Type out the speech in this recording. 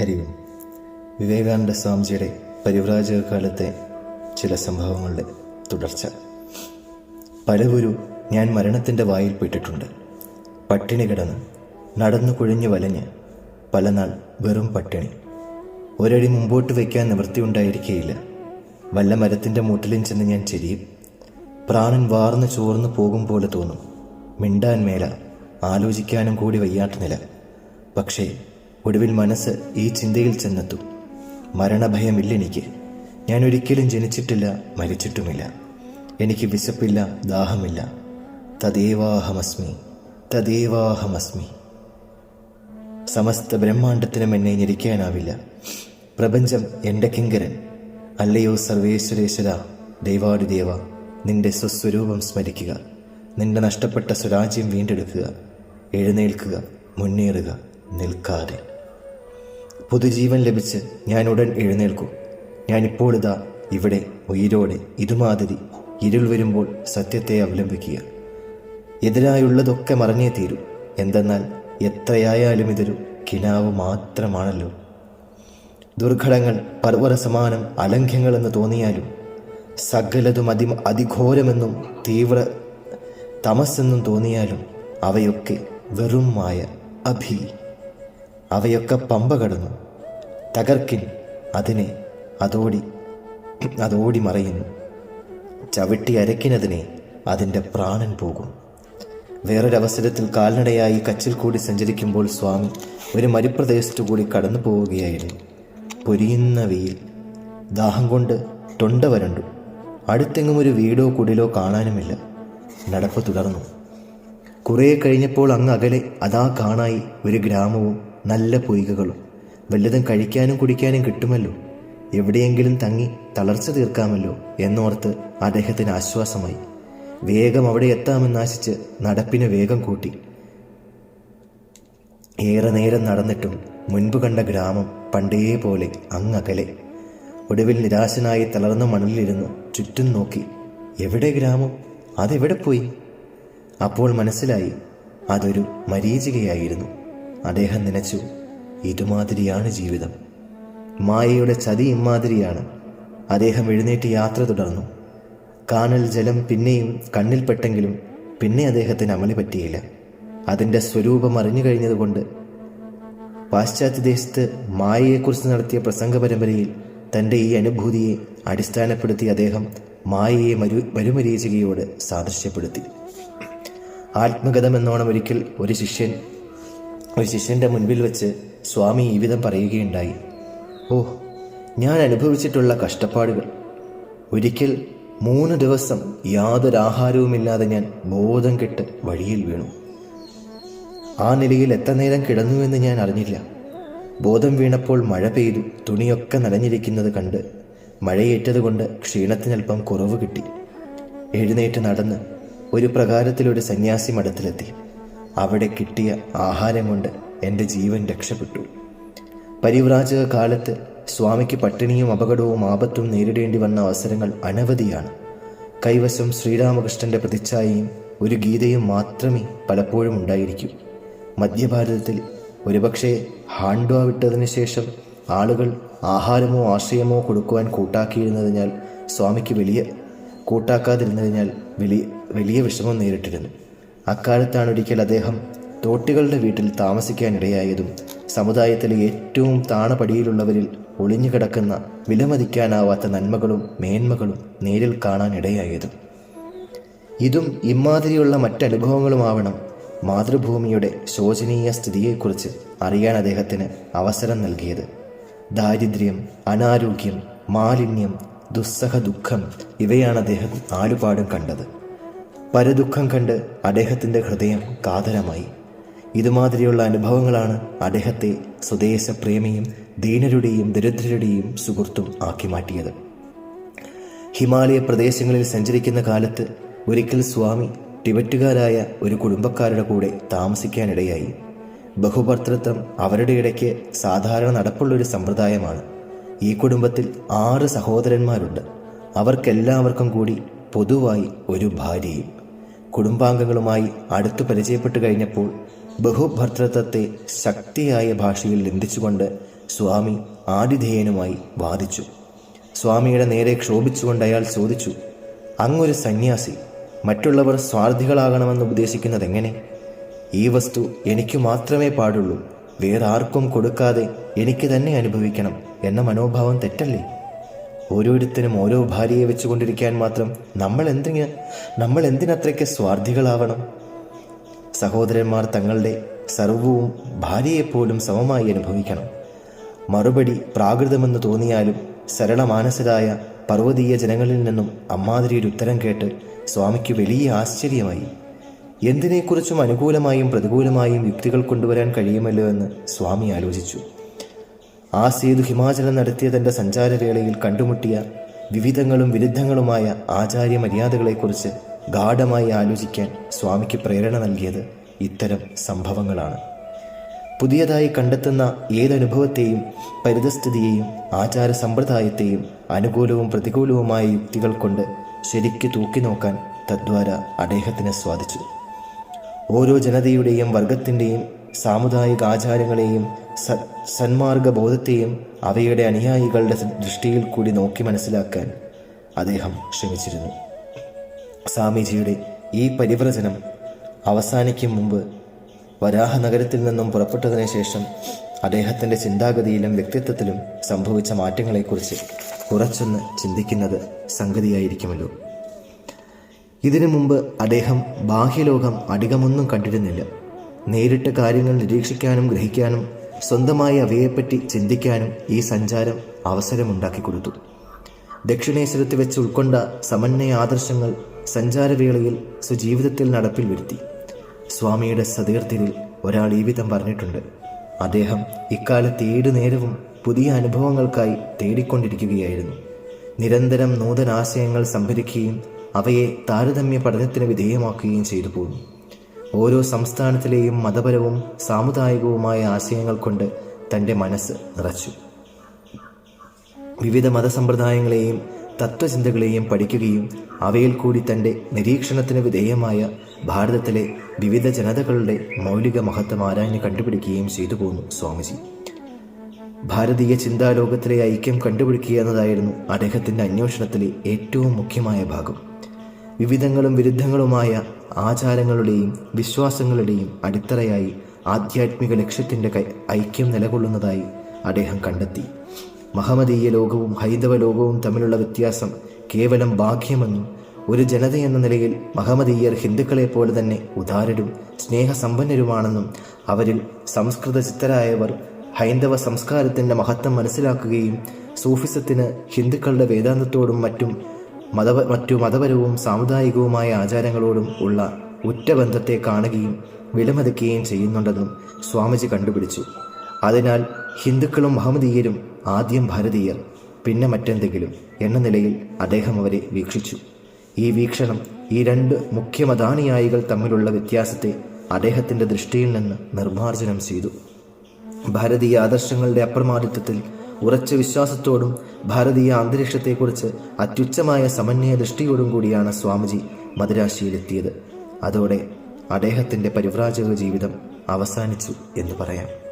ഹരി ഓം. വിവേകാനന്ദ സ്വാമിജിയുടെ പരിവ്രാജക കാലത്തെ ചില സംഭവങ്ങളുടെ തുടർച്ച. പലവരു ഞാൻ മരണത്തിന്റെ വായിൽ പെട്ടിട്ടുണ്ട്. പട്ടിണി കിടന്ന് നടന്നു കുഴിഞ്ഞു വലഞ്ഞ് പല നാൾ വെറും പട്ടിണി. ഒരടി മുമ്പോട്ട് വയ്ക്കാൻ നിവൃത്തിയുണ്ടായിരിക്കുകയില്ല വല്ല മരത്തിന്റെ മൂട്ടിലും ചെന്ന് ഞാൻ ചെരിയും. പ്രാണൻ വാർന്നു ചോർന്നു പോകും പോലെ തോന്നും. മിണ്ടാൻ മേല ആലോചിക്കാനും കൂടി വയ്യാത്ത നില. പക്ഷേ ഒടുവിൽ മനസ്സ് ഈ ചിന്തയിൽ ചെന്നെത്തും. മരണഭയമില്ലെനിക്ക് ഞാൻ ഒരിക്കലും ജനിച്ചിട്ടില്ല മരിച്ചിട്ടുമില്ല. എനിക്ക് വിശപ്പില്ല ദാഹമില്ല. തദേവാഹമസ്മി തദേവാഹമസ്മി. സമസ്ത ബ്രഹ്മാണ്ടത്തിനും എന്നെ ഞെരിക്കാനാവില്ല പ്രപഞ്ചം എന്റെ കിങ്കരൻ. അല്ലയോ സർവേശ്വരേശ്വര ദൈവാടുദേവ നിന്റെ സ്വസ്വരൂപം സ്മരിക്കുക. നിന്റെ നഷ്ടപ്പെട്ട സ്വരാജ്യം വീണ്ടെടുക്കുക. എഴുന്നേൽക്കുക മുന്നേറുക നിൽക്കാതെ. പുതുജീവൻ ലഭിച്ച് ഞാൻ ഉടൻ എഴുന്നേൽക്കും. ഞാനിപ്പോൾ ഇതാ ഇവിടെ ഉയിരോടെ ഇതുമാതിരി ഇരുൾ വരുമ്പോൾ സത്യത്തെ അവലംബിക്കുക. എതിരായുള്ളതൊക്കെ മറഞ്ഞേ തീരൂ. എന്തെന്നാൽ എത്രയായാലും ഇതൊരു കിനാവ് മാത്രമാണല്ലോ. ദുർഘടങ്ങൾ പർവത സമാനം അലംഘ്യങ്ങളെന്ന് തോന്നിയാലും സകലതും അതി അതിഘോരമെന്നും തീവ്ര തമസ്സെന്നും തോന്നിയാലും അവയൊക്കെ വെറും മായ അഭി. അവയൊക്കെ പമ്പ കടന്നു. തകർക്കിൻ അതിനെ അതോടി അതോടി മറയുന്നു. ചവിട്ടി അരക്കിനതിനെ അതിന്റെ പ്രാണൻ പോകും. വേറൊരവസരത്തിൽ കാൽനടയായി കച്ചിൽ കൂടി സഞ്ചരിക്കുമ്പോൾ സ്വാമി ഒരു മരുപ്രദേശത്തു കൂടി കടന്നു പോവുകയായിരുന്നു. പൊരിയുന്ന വെയിൽ ദാഹം കൊണ്ട് തൊണ്ട വരണ്ടു. അടുത്തെങ്ങും ഒരു വീടോ കുടിലോ കാണാനുമില്ല. നടപ്പ് തുടർന്നു. കുറേ കഴിഞ്ഞപ്പോൾ അങ്ങ് അകലെ അതാ കാണായി ഒരു ഗ്രാമവും നല്ല പൊയ്കകളും. വല്ലതും കഴിക്കാനും കുടിക്കാനും കിട്ടുമല്ലോ. എവിടെയെങ്കിലും തങ്ങി തളർച്ച തീർക്കാമല്ലോ എന്നോർത്ത് അദ്ദേഹത്തിന് ആശ്വാസമായി. വേഗം അവിടെ എത്താമെന്നാശിച്ച് നടപ്പിന് വേഗം കൂട്ടി. ഏറെ നേരം നടന്നിട്ടും മുൻപ് കണ്ട ഗ്രാമം പണ്ടേ പോലെ അങ്ങകലെ. ഒടുവിൽ നിരാശനായി തളർന്ന മണലിലിരുന്നു ചുറ്റും നോക്കി. എവിടെ ഗ്രാമം? അതെവിടെ പോയി? അപ്പോൾ മനസ്സിലായി അതൊരു മരീചികയായിരുന്നു. അദ്ദേഹം നനച്ചു. ഇതുമാതിരിയാണ് ജീവിതം. മായയുടെ ചതി ഇമാതിരിയാണ് അദ്ദേഹം എഴുന്നേറ്റ് യാത്ര തുടർന്നു. കാനൽ ജലം പിന്നെയും കണ്ണിൽപ്പെട്ടെങ്കിലും പിന്നെ അദ്ദേഹത്തിന് അമളി പറ്റിയില്ല. അതിന്റെ സ്വരൂപം അറിഞ്ഞു കഴിഞ്ഞതുകൊണ്ട് പാശ്ചാത്യ ദേശത്ത് മായയെക്കുറിച്ച് നടത്തിയ പ്രസംഗ പരമ്പരയിൽ തന്റെ ഈ അനുഭൂതിയെ അടിസ്ഥാനപ്പെടുത്തി അദ്ദേഹം മായയെ മരു മരുമരീചികയോട് സാദൃശ്യപ്പെടുത്തി. ആത്മഗതമെന്നോണം ഒരിക്കൽ ഒരു ശിഷ്യൻ ഒരു ശിഷ്യന്റെ മുൻപിൽ വെച്ച് സ്വാമി ഈ വിധം പറയുകയുണ്ടായി. ഓ ഞാൻ അനുഭവിച്ചിട്ടുള്ള കഷ്ടപ്പാടുകൾ. ഒരിക്കൽ മൂന്ന് ദിവസം യാതൊരു ആഹാരവുമില്ലാതെ ഞാൻ ബോധം കെട്ട് വഴിയിൽ വീണു. ആ നിലയിൽ എത്ര നേരം കിടന്നുവെന്ന് ഞാൻ അറിഞ്ഞില്ല. ബോധം വീണപ്പോൾ മഴ പെയ്തു തുണിയൊക്കെ നനഞ്ഞിരിക്കുന്നത് കണ്ട് മഴയേറ്റതുകൊണ്ട് ക്ഷീണത്തിനൽപ്പം കുറവ് കിട്ടി. എഴുന്നേറ്റ് നടന്ന് ഒരു പ്രകാരത്തിലൊരു സന്യാസി മഠത്തിലെത്തി. അവിടെ കിട്ടിയ ആഹാരം കൊണ്ട് എന്റെ ജീവൻ രക്ഷപ്പെട്ടു. പരിവ്രാജക കാലത്ത് സ്വാമിക്ക് പട്ടിണിയും അപകടവും ആപത്തും നേരിടേണ്ടി വന്ന അവസരങ്ങൾ അനവധിയാണ്. കൈവശം ശ്രീരാമകൃഷ്ണന്റെ പ്രതിച്ഛായയും ഒരു ഗീതയും മാത്രമേ പലപ്പോഴും ഉണ്ടായിരിക്കൂ. മധ്യഭാരതത്തിൽ ഒരുപക്ഷെ ഹാൻഡ്വ വിട്ടതിന് ശേഷം ആളുകൾ ആഹാരമോ ആശ്രയമോ കൊടുക്കുവാൻ കൂട്ടാക്കിയിരുന്നതിനാൽ സ്വാമിക്ക് വലിയ കൂട്ടാക്കാതിരുന്നതിനാൽ വലിയ വലിയ വിഷമം നേരിട്ടിരുന്നു. അക്കാലത്താണ് ഒരിക്കൽ അദ്ദേഹം തോട്ടികളുടെ വീട്ടിൽ താമസിക്കാനിടയായതും സമുദായത്തിലെ ഏറ്റവും താണപടിയിലുള്ളവരിൽ ഒളിഞ്ഞുകിടക്കുന്ന വിലമതിക്കാനാവാത്ത നന്മകളും മേന്മകളും നേരിൽ കാണാനിടയായതും. ഇതും ഇമാതിരിയുള്ള മറ്റനുഭവങ്ങളുമാവണം മാതൃഭൂമിയുടെ ശോചനീയ സ്ഥിതിയെക്കുറിച്ച് അറിയാൻ അദ്ദേഹത്തിന് അവസരം നൽകിയത്. ദാരിദ്ര്യം അനാരോഗ്യം മാലിന്യം ദുസ്സഹ ദുഃഖം ഇവയാണ് അദ്ദേഹം ആലുപാടും കണ്ടത്. പരദുഃഖം കണ്ട് അദ്ദേഹത്തിന്റെ ഹൃദയം കാതരമായി ഇതുമാതിരിയുള്ള അനുഭവങ്ങളാണ് അദ്ദേഹത്തെ സ്വദേശപ്രേമിയും ദീനരുടെയും ദരിദ്രരുടെയും സുഹൃത്തും ആക്കി മാറ്റിയത്. ഹിമാലയ പ്രദേശങ്ങളിൽ സഞ്ചരിക്കുന്ന കാലത്ത് ഒരിക്കൽ സ്വാമി ടിബറ്റുകാരായ ഒരു കുടുംബക്കാരുടെ കൂടെ താമസിക്കാനിടയായി. ബഹുഭർത്തൃത്വം അവരുടെ ഇടയ്ക്ക് സാധാരണ നടപ്പുള്ളൊരു സമ്പ്രദായമാണ്. ഈ കുടുംബത്തിൽ ആറ് സഹോദരന്മാരുണ്ട്. അവർക്കെല്ലാവർക്കും കൂടി പൊതുവായി ഒരു ഭാര്യയും. കുടുംബാംഗങ്ങളുമായി അടുത്തു പരിചയപ്പെട്ടു കഴിഞ്ഞപ്പോൾ ബഹുഭർത്തൃത്വത്തെ ശക്തിയായ ഭാഷയിൽ ലംഘിച്ചുകൊണ്ട് സ്വാമി ആതിഥേയനുമായി വാദിച്ചു. സ്വാമിയുടെ നേരെ ക്ഷോഭിച്ചുകൊണ്ട് അയാൾ ചോദിച്ചു അങ്ങൊരു സന്യാസി മറ്റുള്ളവർ സ്വാർത്ഥികളാകണമെന്ന് ഉപദേശിക്കുന്നത് എങ്ങനെ? ഈ വസ്തു എനിക്ക് മാത്രമേ പാടുള്ളൂ വേറെ ആർക്കും കൊടുക്കാതെ എനിക്ക് തന്നെ അനുഭവിക്കണം എന്ന മനോഭാവം തെറ്റല്ലേ? ഓരോരുത്തരും ഓരോ ഭാര്യയെ വെച്ചുകൊണ്ടിരിക്കാൻ മാത്രം നമ്മൾ എന്തിന് നമ്മൾ എന്തിനത്രയ്ക്ക് സ്വാർത്ഥികളാവണം? സഹോദരന്മാർ തങ്ങളുടെ സർവവും ഭാര്യയെപ്പോലും സമമായി അനുഭവിക്കണം. മറുപടി പ്രാകൃതമെന്ന് തോന്നിയാലും സരളമാനസരായ പർവതീയ ജനങ്ങളിൽ നിന്നും അമ്മാതിരി ഒരു ഉത്തരം കേട്ട് സ്വാമിക്ക് വലിയ ആശ്ചര്യമായി. എന്തിനെക്കുറിച്ചും അനുകൂലമായും പ്രതികൂലമായും യുക്തികൾ കൊണ്ടുവരാൻ കഴിയുമല്ലോ എന്ന് സ്വാമി ആലോചിച്ചു. ആ സേതു ഹിമാചലം നടത്തിയ തന്റെ സഞ്ചാരവേളയിൽ കണ്ടുമുട്ടിയ വിവിധങ്ങളും വിരുദ്ധങ്ങളുമായ ആചാര്യ മര്യാദകളെക്കുറിച്ച് ഗാഠമായി ആലോചിക്കാൻ സ്വാമിക്ക് പ്രേരണ നൽകിയത് ഇത്തരം സംഭവങ്ങളാണ്. പുതിയതായി കണ്ടെത്തുന്ന ഏതനുഭവത്തെയും പരിതസ്ഥിതിയെയും ആചാര സമ്പ്രദായത്തെയും അനുകൂലവും പ്രതികൂലവുമായ യുക്തികൾ കൊണ്ട് ശരിക്ക് തൂക്കി നോക്കാൻ തദ്വാര അദ്ദേഹത്തിന് സ്വാധിച്ചു. ഓരോ ജനതയുടെയും വർഗത്തിന്റെയും സാമുദായിക ആചാരങ്ങളെയും സന്മാർഗ ബോധത്തെയും അവയുടെ അനുയായികളുടെ ദൃഷ്ടിയിൽ കൂടി നോക്കി മനസ്സിലാക്കാൻ അദ്ദേഹം ശ്രമിച്ചിരുന്നു. സ്വാമിജിയുടെ ഈ പരിവ്രചനം അവസാനിക്കും മുമ്പ് വരാഹ നഗരത്തിൽ നിന്നും പുറപ്പെട്ടതിന് ശേഷം അദ്ദേഹത്തിന്റെ ചിന്താഗതിയിലും വ്യക്തിത്വത്തിലും സംഭവിച്ച മാറ്റങ്ങളെക്കുറിച്ച് കുറച്ചൊന്ന് ചിന്തിക്കുന്നത് സംഗതിയായിരിക്കുമല്ലോ. ഇതിനു മുമ്പ് അദ്ദേഹം ബാഹ്യലോകം അധികമൊന്നും കണ്ടിരുന്നില്ല. നേരിട്ട് കാര്യങ്ങൾ നിരീക്ഷിക്കാനും ഗ്രഹിക്കാനും സ്വന്തമായി അവയെപ്പറ്റി ചിന്തിക്കാനും ഈ സഞ്ചാരം അവസരമുണ്ടാക്കി കൊടുത്തു. ദക്ഷിണേശ്വരത്ത് വെച്ച് ഉൾക്കൊണ്ട സമന്വയ ആദർശങ്ങൾ സഞ്ചാരവേളയിൽ സ്വജീവിതത്തിൽ നടപ്പിൽ വരുത്തി. സ്വാമിയുടെ സതീർത്ഥിൽ ഒരാൾ ഈ വിധം പറഞ്ഞിട്ടുണ്ട്. അദ്ദേഹം ഇക്കാലത്ത് ഏഴു നേരവും പുതിയ അനുഭവങ്ങൾക്കായി തേടിക്കൊണ്ടിരിക്കുകയായിരുന്നു. നിരന്തരം നൂതനാശയങ്ങൾ സംഭരിക്കുകയും അവയെ താരതമ്യ പഠനത്തിന് വിധേയമാക്കുകയും ചെയ്തു പോകുന്നു ഓരോ സംസ്ഥാനത്തിലെയും മതപരവും സാമുദായികവുമായ ആശയങ്ങൾ കൊണ്ട് തന്റെ മനസ്സ് നിറച്ചു. വിവിധ മതസമ്പ്രദായങ്ങളെയും തത്വചിന്തകളെയും പഠിക്കുകയും അവയിൽ കൂടി തന്റെ നിരീക്ഷണത്തിന് വിധേയമായ ഭാരതത്തിലെ വിവിധ ജനതകളുടെ മൗലിക മഹത്വം ആരാഞ്ഞ് കണ്ടുപിടിക്കുകയും ചെയ്തു പോന്നു സ്വാമിജി. ഭാരതീയ ചിന്താലോകത്തിലെ ഐക്യം കണ്ടുപിടിക്കുക എന്നതായിരുന്നു അദ്ദേഹത്തിന്റെ അന്വേഷണത്തിലെ ഏറ്റവും മുഖ്യമായ ഭാഗം. വിവിധങ്ങളും വിരുദ്ധങ്ങളുമായ ആചാരങ്ങളുടെയും വിശ്വാസങ്ങളുടെയും അടിത്തറയായി ആധ്യാത്മിക ലക്ഷ്യത്തിന്റെ ഐക്യം നിലകൊള്ളുന്നതായി അദ്ദേഹം കണ്ടെത്തി. മഹമ്മദീയ ലോകവും ഹൈന്ദവ ലോകവും തമ്മിലുള്ള വ്യത്യാസം കേവലം ബാഹ്യമെന്നും ഒരു ജനതയെന്ന നിലയിൽ മഹമ്മദീയർ ഹിന്ദുക്കളെ പോലെ തന്നെ ഉദാരരും സ്നേഹസമ്പന്നരുമാണെന്നും അവരിൽ സംസ്കൃത ചിത്തരായവർ ഹൈന്ദവ സംസ്കാരത്തിന്റെ മഹത്വം മനസ്സിലാക്കുകയും സൂഫിസത്തിന് ഹിന്ദുക്കളുടെ വേദാന്തത്തോടും മറ്റും മത മറ്റു മതപരവും സാമുദായികവുമായ ആചാരങ്ങളോടും ഉള്ള ഉറ്റ ബന്ധത്തെ കാണുകയും വിലമതിക്കുകയും ചെയ്യുന്നുണ്ടെന്നും സ്വാമിജി കണ്ടുപിടിച്ചു. അതിനാൽ ഹിന്ദുക്കളും മഹമ്മദീയരും ആദ്യം ഭാരതീയർ പിന്നെ മറ്റെന്തെങ്കിലും എന്ന നിലയിൽ അദ്ദേഹം അവരെ വീക്ഷിച്ചു. ഈ വീക്ഷണം ഈ രണ്ട് മുഖ്യ മതാനുയായികൾ തമ്മിലുള്ള വ്യത്യാസത്തെ അദ്ദേഹത്തിന്റെ ദൃഷ്ടിയിൽ നിന്ന് നിർമ്മാർജനം ചെയ്തു. ഭാരതീയ ആദർശങ്ങളുടെ അപ്രമാദിത്വത്തിൽ ഉറച്ച വിശ്വാസത്തോടും ഭാരതീയ അന്തരീക്ഷത്തെക്കുറിച്ച് അത്യുച്ചമായ സമന്വയ ദൃഷ്ടിയോടും കൂടിയാണ് സ്വാമിജി മദുരാശിയിലെത്തിയത്. അതോടെ അദ്ദേഹത്തിന്റെ പരിവ്രാജക ജീവിതം അവസാനിച്ചു എന്ന് പറയാം.